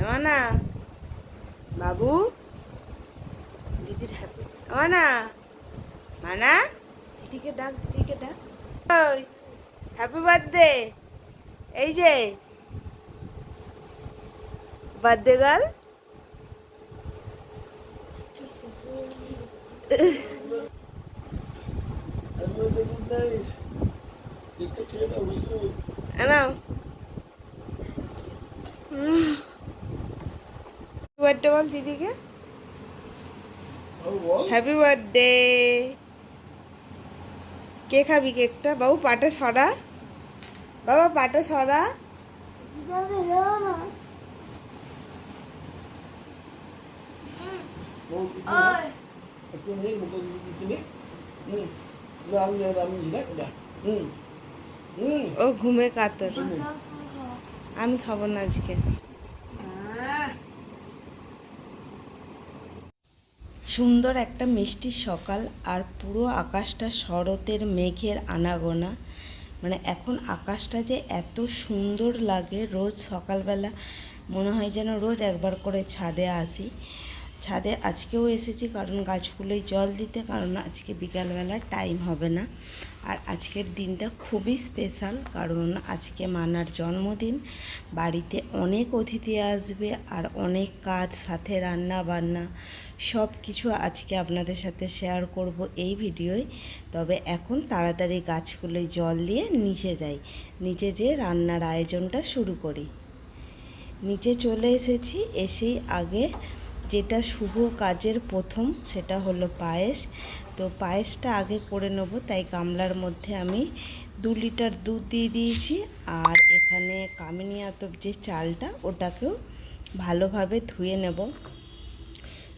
মানা বাবু দিদির হ্যাপি মানা মানা দিদিকে ডাক দিদিকে ডাক ওই হ্যাপি বার্থডে এই যে বার্থডে গার্ল Everybody good বল দিদিকে। হ্যাপি বার্থডে কে খাবি কেকটা? বাবু পাটা সরা। বাবা পাটা সরা। ও ঘুমে কাতর। আমি খাব না আজকে। সুন্দর একটা মিষ্টি সকাল আর পুরো আকাশটা শরতের মেঘের আনাগোনা। মানে এখন আকাশটা যে এত সুন্দর লাগে, রোজ সকালবেলা মনে হয় যেন রোজ একবার করে ছাদে আসি। ছাদে আজকেও এসেছি কারণ গাছগুলোয় জল দিতে, কারণ আজকে বিকালবেলা টাইম হবে না। আর আজকের দিনটা খুবই স্পেশাল, কারণ আজকে মানার জন্মদিন। বাড়িতে অনেক অতিথি আসবে আর অনেক কাজ, সাথে রান্না বান্না সব কিছু আজকে আপনাদের সাথে শেয়ার করব এই ভিডিওয়। তবে এখন তাড়াতাড়ি গাছগুলোয় জল দিয়ে নিচে যাই। নিচে যেয়ে রান্নার আয়োজনটা শুরু করি। নিচে চলে এসেছি, এসেই আগে যেটা শুভ কাজের প্রথম সেটা হলো পায়েস। তো পায়েসটা আগে করে নেব, তাই গামলার মধ্যে আমি দু লিটার দুধ দিয়ে দিয়েছি। আর এখানে কামিনী আতপ যে চালটা, ওটাকেও ভালোভাবে ধুয়ে নেব।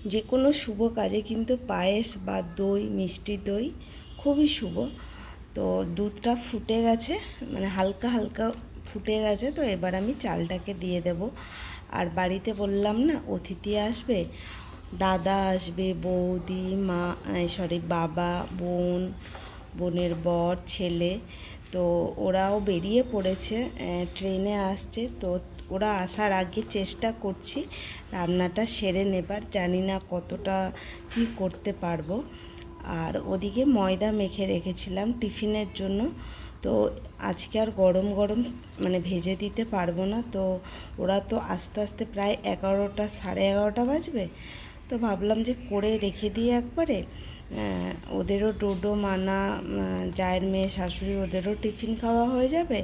যে কোনো শুভ কাজে কিন্তু পায়েস বা দই, মিষ্টি দই খুবই শুভ। তো দুধটা ফুটে গেছে মানে হালকা হালকা ফুটে গেছে, তো এবার আমি চালটাকে দিয়ে দেব। আর বাড়িতে বললাম না, অতিথি আসবে, দাদা আসবে, বৌদি, মা সরি বাবা, বোন, বোনের বর, ছেলে। তো ওরাও বেরিয়ে পড়েছে ট্রেনে আসছে। তো ওরা আসার আগে চেষ্টা করছি রান্নাটা সেরে নেবার, জানি না কতটা কি করতে পারব। আর ওদিকে ময়দা মেখে রেখেছিলাম টিফিনের জন্য। তো আজকে আর গরম গরম মানে ভেজে দিতে পারব না। তো ওরা তো আস্তে আস্তে প্রায় এগারোটা, সাড়ে এগারোটা বাজবে। তো ভাবলাম যে করে রেখে দিয়ে একবারে। ওদেরও ডোডো মানা জায়ের মেয়ে, শাশুড়ি, ওদেরও টিফিন খাওয়া হয়ে যাবে।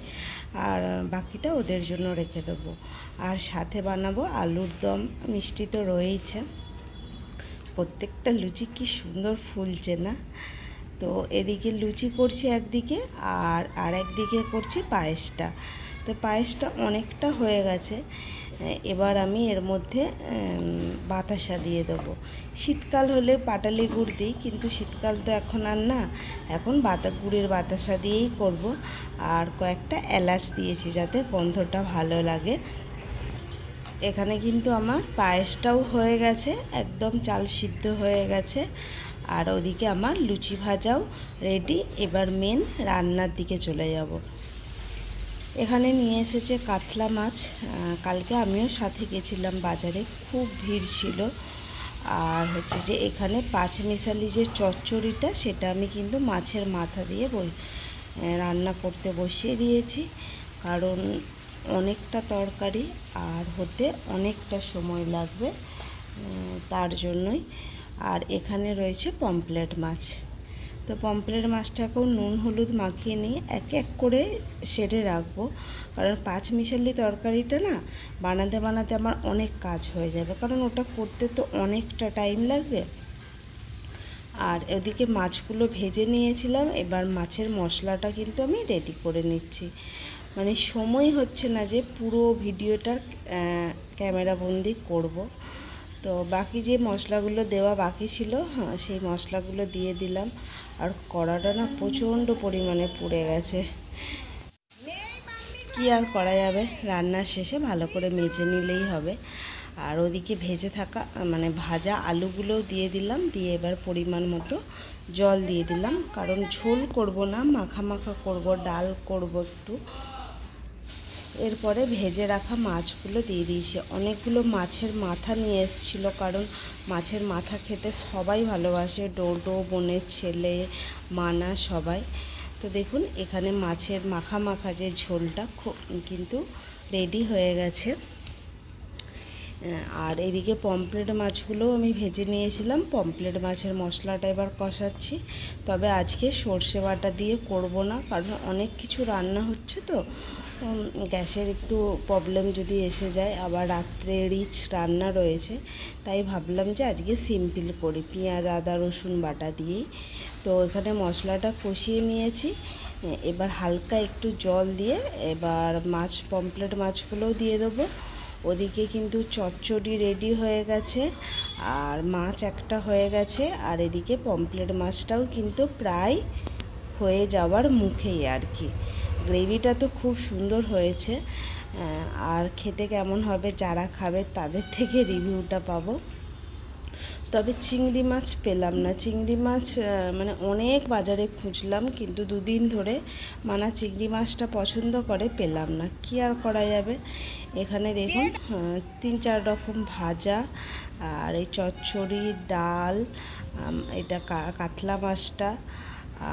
আর বাকিটা ওদের জন্য রেখে দেবো। আর সাথে বানাবো আলুর দম, মিষ্টি তো রয়েইছে। প্রত্যেকটা লুচি কি সুন্দর ফুলছে না? তো এদিকে লুচি করছি একদিকে, আর আর একদিকে করছি পায়েসটা। তো পায়েসটা অনেকটা হয়ে গেছে। এবার আমি এর মধ্যে বাতাসা দিয়ে দেবো। শীতকাল হলে পাটালি গুড় দিই, কিন্তু শীতকাল তো এখন আর না। এখন বাতা, গুড়ের বাতাসা দিয়েই করব। আর কয়েকটা এলাচ দিয়েছি যাতে গন্ধটা ভালো লাগে। এখানে কিন্তু আমার পায়েসটাও হয়ে গেছে, একদম চাল সিদ্ধ হয়ে গেছে। আর ওদিকে আমার লুচি ভাজাও রেডি। এবার মেন রান্নার দিকে চলে যাব। এখানে নিয়ে এসেছে কাতলা মাছ। কালকে আমিও সাথে গেছিলাম বাজারে। খুব ভিড় ছিল। আর হচ্ছে যে এখানে পাঁচ মিশালি যে চচ্চড়িটা, সেটা আমি কিন্তু মাছের মাথা দিয়ে বই রান্না করতে বসিয়ে দিয়েছি। কারণ অনেকটা তরকারি আর হতে অনেকটা সময় লাগবে তার জন্যই। আর এখানে রয়েছে পমপ্লেট মাছ। তো পমপ্লেট মাছটাকেও নুন, হলুদ মাখিয়ে নিয়ে এক এক করে সেরে রাখব। কারণ পাঁচ মিশালি তরকারিটা না, বানাতে বানাতে আমার অনেক কাজ হয়ে যাবে। কারণ ওটা করতে তো অনেকটা টাইম লাগবে। আর এদিকে মাছগুলো ভেজে নিয়েছিলাম, এবার মাছের মশলাটা কিন্তু আমি রেডি করে নিচ্ছি। মানে সময় হচ্ছে না যে পুরো ভিডিওটার ক্যামেরা বন্দি করব। তো বাকি যে মশলাগুলো দেওয়া বাকি ছিল হ্যাঁ সেই মশলাগুলো দিয়ে দিলাম। আর কড়াটা না প্রচণ্ড পরিমাণে পুড়ে গেছে। কি আর করা যাবে? রান্নার শেষে ভালো করে মেজে নিলেই হবে। আর ওদিকে ভেজে থাকা মানে ভাজা আলুগুলোও দিয়ে দিলাম, দিয়ে এবার পরিমাণ মতো জল দিয়ে দিলাম। কারণ ঝোল করব না, মাখা মাখা করব, ডাল করব একটু। এরপরে ভেজে রাখা মাছগুলো দিয়ে দিয়েছি। অনেকগুলো মাছের মাথা নিয়ে এসেছিল, কারণ মাছের মাথা খেতে সবাই ভালোবাসে, ডোডো, বোনের ছেলে, মানা, সবাই। তো দেখুন, এখানে মাছের মাখা মাখা যে ঝোলটা কিন্তু রেডি হয়ে গেছে। আর এদিকে পমপ্লেট মাছগুলোও আমি ভেজে নিয়েছিলাম। পমপ্লেট মাছের মশলাটা এবার কষাচ্ছি। তবে আজকে সর্ষে বাটা দিয়ে করব না, কারণ অনেক কিছু রান্না হচ্ছে তো। গ্যাসের একটু প্রবলেম যদি এসে যায়, আবার রাত্রে রিচ রান্না রয়েছে, তাই ভাবলাম যে আজকে সিম্পল করি। পেঁয়াজ, আদা, রসুন, বাটা দিয়েই। তো এখানে মশলাটা কষিয়ে নিয়েছি। এবার হালকা একটু জল দিয়ে এবার মাছ পমপ্লেট মাছগুলোও দিয়ে দেবো। ওদিকে কিন্তু চচ্চড়ি রেডি হয়ে গেছে, আর মাছ একটা হয়ে গেছে, আর এদিকে পমপ্লেট মাছটাও কিন্তু প্রায় হয়ে যাওয়ার মুখেই আর কি। গ্রেভিটা তো খুব সুন্দর হয়েছে আর খেতে কেমন হবে যারা খাবে তাদের থেকে রিভিউটা পাবো। তবে চিংড়ি মাছ পেলাম না। চিংড়ি মাছ মানে অনেক বাজারে খুঁজলাম, কিন্তু দুদিন ধরে মানা চিংড়ি মাছটা পছন্দ করে পেলাম না। কি আর করা যাবে? এখানে দেখুন তিন চার রকম ভাজা, আর এই চচ্চড়ি, ডাল এটা কাতলা মাছটা,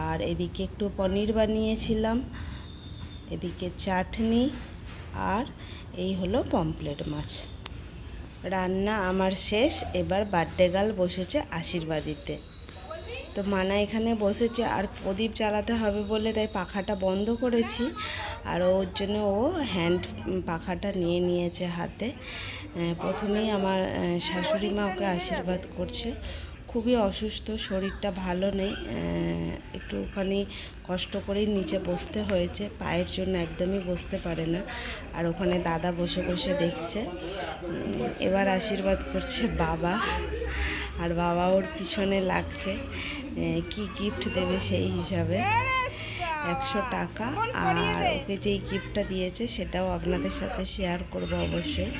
আর এদিকে একটু পনির বানিয়েছিলাম। এদিকে চাটনি আর এই হলো পমপ্লেট মাছ। রান্না আমার শেষ, এবার বার্থডে গার্ল বসেছে আশীর্বাদিতে তো মানা এখানে বসেছে, আর প্রদীপ জ্বালাতে হবে বলে তাই পাখাটা বন্ধ করেছি। আর ওর জন্য ও হ্যান্ড পাখাটা নিয়ে নিয়েছে হাতে। প্রথমেই আমার শাশুড়ি মা ওকে আশীর্বাদ করছে। খুবই অসুস্থ, শরীরটা ভালো নেই একটুখানি কষ্ট করেই নিচে বসতে হয়েছে, পায়ের জন্য একদমই বসতে পারে না, আর ওখানে দাদা বসে বসে দেখছে এবার আশীর্বাদ করছে বাবা, আর বাবা ওর পিছনে লাগছে কি গিফট দেবে সেই হিসাবে, একশো টাকা, আর ওকে যেই গিফটটা দিয়েছে সেটাও আপনাদের সাথে শেয়ার করব অবশ্যই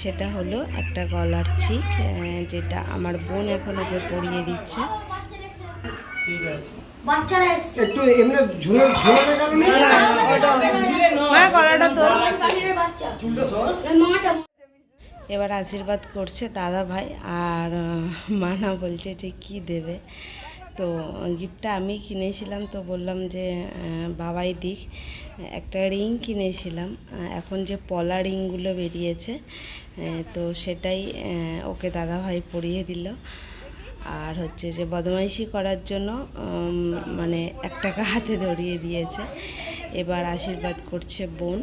সেটা হলো একটা গলার চিক যেটা আমার বোন এখন ওকে পরিয়ে দিচ্ছে। একটু এমনি ঝুলে ঝুলানোর কারণে গলাটা তোর। চুলটা সর এবার আশীর্বাদ করছে দাদা ভাই আর মানা বলছে যে কি দেবে। তো গিফটটা আমি কিনেছিলাম তো বললাম যে বাবাই দিক। একটা রিং কিনেছিলাম এখন যে পলা রিংগুলো বেরিয়েছে তো সেটাই ওকে দাদা ভাই পরিয়ে দিল। আর হচ্ছে যে বদমাইশি করার জন্য মানে এক টাকা হাতে ধরিয়ে দিয়েছে। এবার আশীর্বাদ করছে বোন।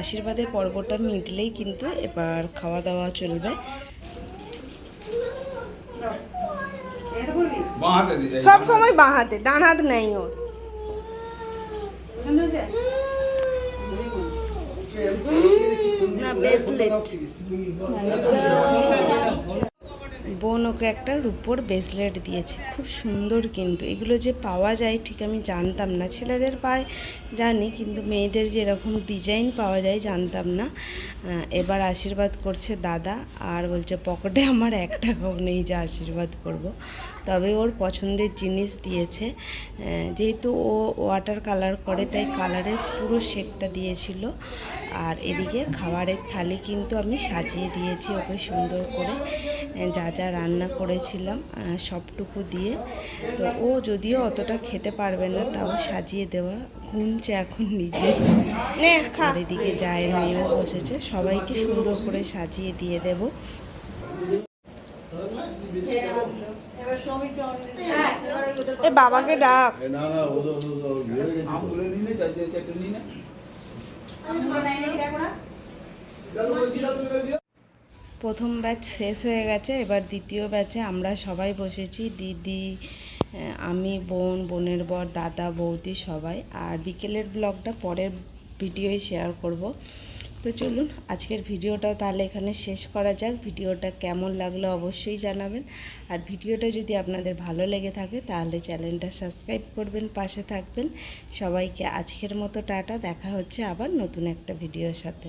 আশীর্বাদের পর্বটা মিটলেই কিন্তু এবার খাওয়া দাওয়া চলবে। সব সময় বাঁ হাতে ডান হাত নেই ওর। বোন ওকে একটা রূপোর ব্রেসলেট দিয়েছে। খুব সুন্দর কিন্তু। এগুলো যে পাওয়া যায় ঠিক আমি জানতাম না। ছেলেদের পায় জানি কিন্তু মেয়েদের যে এরকম ডিজাইন পাওয়া যায় জানতাম না। এবার আশীর্বাদ করছে দাদা আর বলছে, পকেটে আমার এক টাকাও নেই যে আশীর্বাদ করব। তবে ওর পছন্দের জিনিস দিয়েছে। যেহেতু ও ওয়াটার কালার করে তাই কালারের পুরো শেকটা দিয়েছিল। আর এদিকে খাবারের থালি কিন্তু আমি সাজিয়ে দিয়েছি ওকে সুন্দর করে। যা যা রান্না করেছিলাম সবটুকু দিয়ে। তো ও যদিও অতটা খেতে পারবে না তাও সাজিয়ে দেওয়া ঘুমছে এখন নিজে। আর এদিকে যায় মেয়েও বসেছে সবাইকে সুন্দর করে সাজিয়ে দিয়ে দেব। এ বাবাকে ডাক। না না ওদের হয়ে আম প্রথম ব্যাচ শেষ হয়ে গেছে এবার দ্বিতীয় ব্যাচে আমরা সবাই বসেছি দিদি আমি বোন বোনের বর দাদা বৌদি সবাই। আর বিকেলের ব্লগটা পরের ভিডিওয় শেয়ার করব। তো চলুন আজকের ভিডিওটা তাহলে এখানে শেষ করা যাক। ভিডিওটা কেমন লাগল অবশ্যই জানাবেন। আর ভিডিওটা যদি আপনাদের ভালো লেগে থাকে, তাহলে চ্যানেলটা সাবস্ক্রাইব করবেন, পাশে থাকবেন। সবাইকে আজকের মতো টাটা, দেখা হচ্ছে আবার নতুন একটা ভিডিওর সাথে।